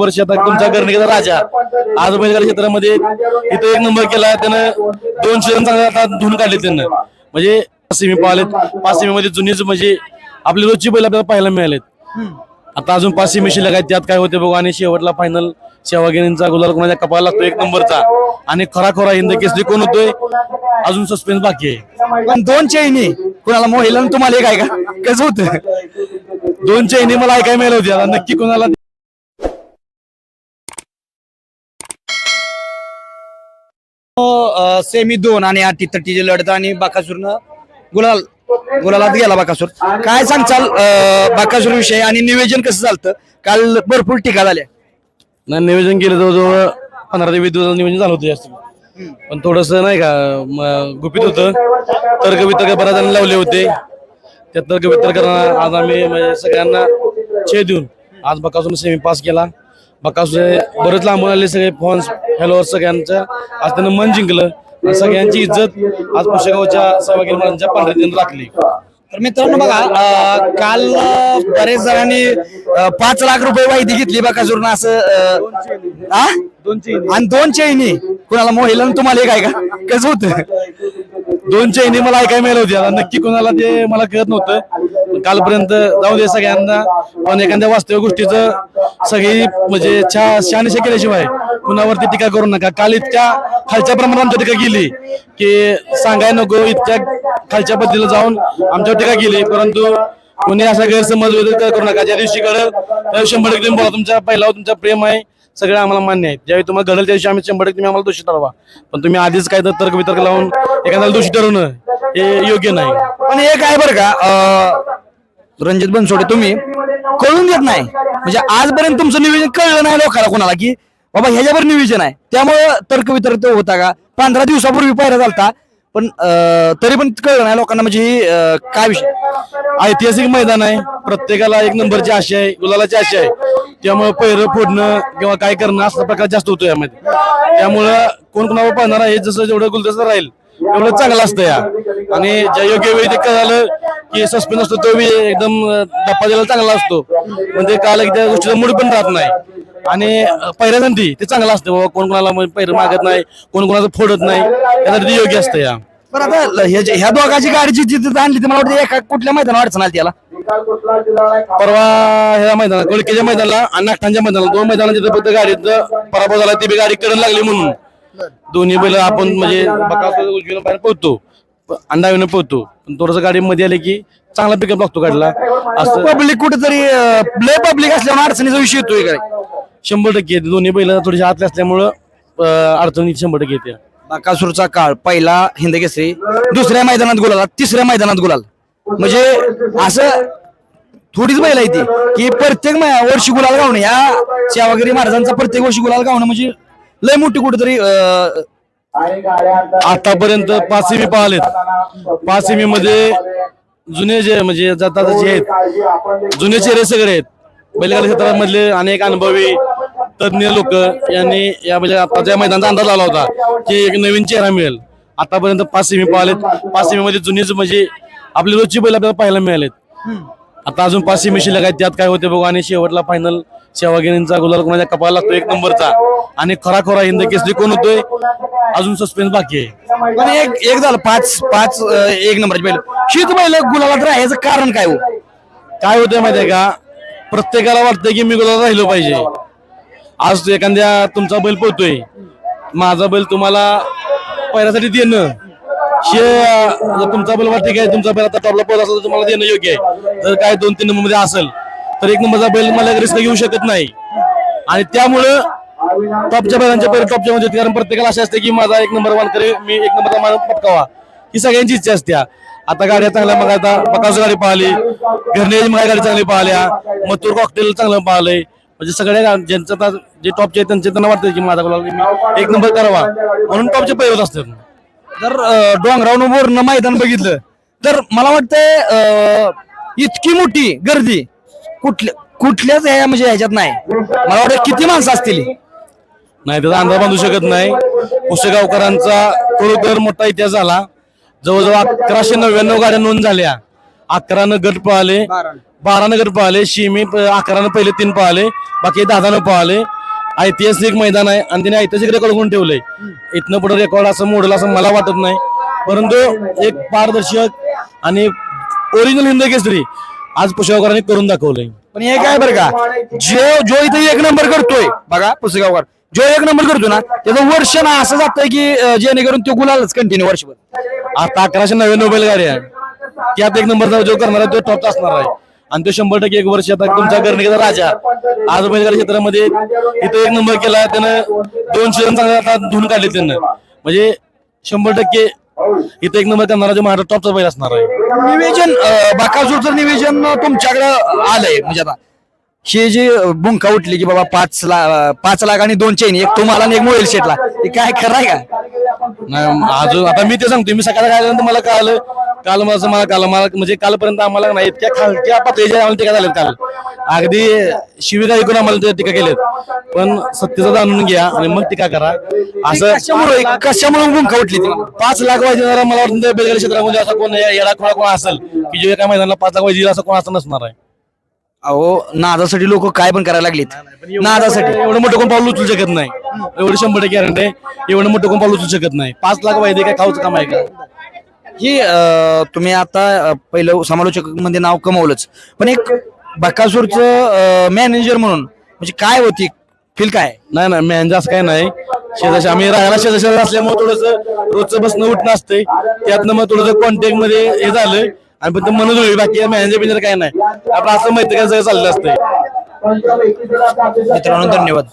वर्ष आता तुमचा गर्णिकेचा राजा. आज बैलगाडी क्षेत्रामध्ये इथं एक नंबर केला त्यानं दोनशे रन चांगले आता धुवून काढले त्यानं. म्हणजे सेमी पाहिलेत पाच सेमी मध्ये जुनीच म्हणजे आपली रोजची बैल आपल्याला पाहायला मिळालेत. आता अजून पाच सेमी शिल्लक आहेत त्यात काय होते बघू. आणि शेवटला फायनल सेवागिरींचा गुलाल कोणाच्या कपाला लागतो एक नंबरचा आणि खरा खरा हिंद केसरी कोण होतोय? अजून सस्पेन्स बाकी आहे. पण दोन चैनी. कुणाला मोहिला तुम्हाला एक आहे का? कसं होतं दोन चैनी मला ऐकायला मिळाली होती. आता नक्की कोणाला सेमी दोन आणि अटी तटीची लढत आणि बाकासूरनं गुलाल गुलालात गेला बाकासूर. काय सांगचाल बाकासूर विषय आणि नियोजन कसं चालतं काल भरपूर टीका झाल्या. नाही नियोजन केलं जवळजवळ पंधरा ते वीस दिवसाचं नियोजन झालं होतं जास्त. पण थोडस नाही का गुपित होतं. तर्क वितर्क बऱ्याच जण लावले होते. त्या तर्क वितर्कांना आज आम्ही म्हणजे सगळ्यांना छेद देऊन आज बकासून सेमी पास केला. बकासूर बरेच लांबून आले सगळे फॉन्स फॉलोअर सगळ्यांचं आज त्यानं मन जिंकलं. सगळ्यांची इज्जत आज पुष्यगावच्या सहभागी महाराजांच्या पंधरा राखली. तर मित्रांनो बघा काल बरेच जणांनी पाच लाख रुपये माहिती घेतली बाकासूरनं असं? आणि दोन चैनी. कुणाला मोहिला तुम्हाला एक आहे का? कसं होतं? दोन चैनी मला ऐकायला मिळाली होती. नक्की कोणाला ते मला कळत नव्हतं. कालपर्यंत जाऊ दे सगळ्यांना. पण एखाद्या वास्तविक गोष्टीचं सगळी म्हणजे छा शहानिशा केल्याशिवाय कुणावरती टीका करू नका. काल इतक्या खालच्या प्रमाणात आमच्या टीका गेली की सांगाय नको इतक्या खालच्या पद्धतीला जाऊन आमच्यावर टीका गेली. परंतु कोणी असा गैरसमज वगैरे करू नका. ज्या दिवशी घडल त्या दिवशी शंभर टक्के बोला. तुमच्या पहिला तुमचा प्रेम आहे सगळं आम्हाला मान्य आहे. ज्यावेळी तुम्हाला घडल त्या दिवशी आम्ही शंभर टक्के तुम्ही आम्हाला दोषी ठरवा. पण तुम्ही आधीच काय तर तर्क वितर्क लावून एखाद्याला दोषी ठरवणं हे योग्य नाही. पण एक आहे बरं का रणजित बनसोडे तुम्ही कळून देत नाही. म्हणजे आजपर्यंत तुमचं नियोजन कळलं नाही लोकांना कोणाला की बाबा ह्याच्यावर नियोजन आहे. त्यामुळं तर्क वितर्क होता का? पंधरा दिवसापूर्वी पाहिला चालता पण अं, तरी पण कळलं नाही लोकांना. म्हणजे काय विषय? ऐतिहासिक मैदान आहे. प्रत्येकाला एक नंबरची आशा आहे गुलालाची आशा आहे. त्यामुळे पैर फोडणं किंवा काय करणं असा प्रकार जास्त होतो यामध्ये. त्यामुळं कोण कोणावर पाहणार आहे जसं जेवढं गुलदस्त राहील एवढं चांगलं असतं या. आणि ज्या योग्य वेळी ते कळालं की सस्पेन्स असतो तो बी एकदम अं, धप्पा द्यायला चांगला असतो. म्हणजे काल त्या गोष्टीचा मूड पण राहत नाही. आणि पहिऱ्यासाठी ते चांगलं असतं बाबा कोण कोणाला पहिरं मागत नाही कोण कोणाचं फोडत नाही त्यासाठी ते योग्य असतं या. पण आता ल- ह्या जे- ह्या दोघांची गाडीची जिथे आणली ती मला वाटतं एका कुठल्या मैदानावर अडचण आली त्याला? परवा ह्या मैदानात कोळकेच्या मैदानाला आणि नागठांच्या मैदानाला दोन मैदानात जिथे फक्त गाडीचं पराभव झाला ती बी गाडी कडन लागली म्हणून. दोन्ही बैल आपण म्हणजे बकासूर उजवीनं बाहेर पोहतो अंडावीनं पोहतो. पण थोडस गाडी मध्ये आले की चांगला पिकअप लागतो गाडीला. असं पब्लिक कुठेतरी लय पब्लिक असल्यामुळे अडचणीचा विषय येतोय काय शंभर टक्के येते. दोन्ही बैल थोडीशी आतले असल्यामुळं अं, अडचणी शंभर टक्के येते. बाकासूरचा काळ. पहिला हिंद केसरी दुसऱ्या मैदानात गुलाल तिसऱ्या मैदानात गुलाल. म्हणजे असं थोडीच बैल आहे ती की प्रत्येक मै- वर्षी गुलाल गावणं. या सेवागिरी महाराजांचा प्रत्येक वर्षी गुलाल गावणं म्हणजे लय मोठी कुठेतरी अं, आतापर्यंत पाच सेमी पाहिलेत. पाच सेमी मध्ये जुने जे म्हणजे जातात जे आहेत. जुने चेहरे सगळे आहेत. बैलगाडी क्षेत्रामधले अनेक अनुभवी तज्ञ लोक यांनी या म्हणजे आता ज्या मैदानाचा अंदाज आला होता की एक नवीन चेहरा मिळेल. आतापर्यंत पाच सेमी पाहिलेत. पाच सेमी मध्ये जुनीच म्हणजे आपली रोजची बैल आपल्याला पाहायला मिळालेत. आता अजून पाच सेमी शिल्लक त्यात काय होते बघू. आणि शेवटला फायनल सेवागिरींचा गुलाल कोणाच्या कपाला लागतो एक नंबरचा. आणि खरा खरा हिंद केसरी कोण होतोय? अजून सस्पेन्स बाकी आहे. पण एक एक झालं. पाच पाच अं, एक नंबरची बैल. शीत बैल गुलालात राहायचं कारण काय हो? काय होतंय माहितीये का? प्रत्येकाला वाटतंय की मी गुलाला राहिलो पाहिजे. आज एखाद्या तुमचा बैल पोहतोय. माझा बैल तुम्हाला पहिल्यासाठी देणं. शे जर तुमचा बैल वाटते काय तुमचा बैल आता टॉपला पोहोच असेल तुम्हाला देणं योग्य आहे. जर काय दोन तीन नंबरमध्ये असेल तर एक नंबरचा बैल मला रिस्क घेऊ शकत नाही. आणि त्यामुळं टॉपच्या बैलांच्या पहिले टॉपच्या म्हणजे कारण प्रत्येकाला असे असते की माझा एक नंबर वन करे मी एक नंबरचा मान पटकावा. ही सगळ्यांची इच्छा असते. आता गाड्या चांगल्या मग आता बकासू गाडी पाहिली घरण्याची मग गाडी चांगली पाहिल्या मथुर कॉकटेल चांगलं पाहिलंय. म्हणजे सगळ्या ज्यांचं जे टॉपचे आहेत त्यांचे त्यांना वाटतं की माझा एक नंबर करावा. म्हणून टॉपचे पहिले होत असतात. जर डोंगरावरून वरनं मैदान बघितलं तर मला वाटतंय अं, इतकी मोठी गर्दी कुठल्या कुठल्याच ह्या म्हणजे ह्याच्यात नाही. मला वाटतं किती माणसं असतील? नाही त्याचा अंदाज बांधू शकत नाही. पुसेगावकरांचा खरोखर मोठा इतिहास झाला. जवळजवळ अकराशे नव्याण्णव गाड्या नोंद झाल्या. अकरानं गट पळाले. बारानं. गट पळाले. शिमी अकरानं पहिले तीन पळाले. बाकी दहानं पळाले. ऐतिहासिक मैदान आहे आणि त्याने ऐतिहासिक रेकॉर्ड करून ठेवलंय. इथनं पुढे रेकॉर्ड असं मोडलं असं मला वाटत नाही. परंतु एक पारदर्शक आणि ओरिजिनल हिंद केसरी आज पुसेगावकरांनी करून दाखवलंय. पण हे काय बरं का जो जो इथे एक नंबर करतोय बघा पुसेगावकर जो एक नंबर करतो ना त्याचं वर्ष ना असं जातंय की जेणेकरून तो गुलालच कंटिन्यू वर्षभर. आता अकराशे नव्याण्णव बैलगाडी आहे. त्यात एक नंबरचा जो करणार आहे तो टॉप असणार आहे. आणि तो शंभर टक्के एक वर्ष आता तुमच्या गर्णिकेचा राजा. आज बैलगाडी क्षेत्रामध्ये इथं एक नंबर केला त्यानं दोन शिजन चांगले आता धुवून काढले त्यानं. म्हणजे शंभर टक्के इथं एक नंबर करणारा जो महाराष्ट्र टॉपचा बैल असणार आहे. निवेदन बाकासूरचं निवेदन तुमच्याकडे आलंय. म्हणजे आता हे जे बुंका उठली की बाबा पाच लाख पाच लाख आणि दोन चेन एक तुम्हाला आणि एक मोबाईल शेटला. हे काय खरं आहे का? नाही अजून आता मी ते सांगतो मी सकाळी आल्यानंतर मला कळालं. काल मला मला काल मला म्हणजे कालपर्यंत आम्हाला नाही इतक्या खालच्या पातळीच्या आम्हाला टीका झाल्यात काल. अगदी शिविका ऐकून आम्हाला ते टीका केलेत पण सत्यता जाणून घ्या आणि मग टीका करा. असं कशामुळे? उठली ती? पाच लाख वाजे मला वाटतं बेलगाडी क्षेत्रामध्ये असा कोण येडा खोळा कोण असेल की जो एका मैदानाला पाच लाख वाजे असं कोण असं नसणार आहे. अहो नादासाठी लोक काय पण करायला लागलीत. नादासाठी. एवढं मोठं कोण पाऊल उचलू शकत नाही. एवढं शंभर टक्के गॅरंटी आहे. एवढं मोठं कोण पाऊल उचलू शकत नाही. पाच लाख वायदे काय खाऊचं काम आहे का? ही अं, तुम्ही आता अं, पहिलं समालोचकमध्ये नाव कमवलंच. पण एक बकासूरचं मॅनेजर म्हणून म्हणजे काय होती? फील काय? नाही नाही मॅनेजर असं काय नाही. शेजारी आम्ही राहायला शेजारी असल्यामुळे थोडस रोजचं बसणं उठणं असतंय. त्यातनं मग थोडंसं कॉन्टॅक्टमध्ये हे झालं. आणि पण म्हणत होईल बाकी मॅनेजर बिनेजर काय नाही. आपलं असं माहिती काय सगळं चाललं असतंय. मित्रांनो धन्यवाद.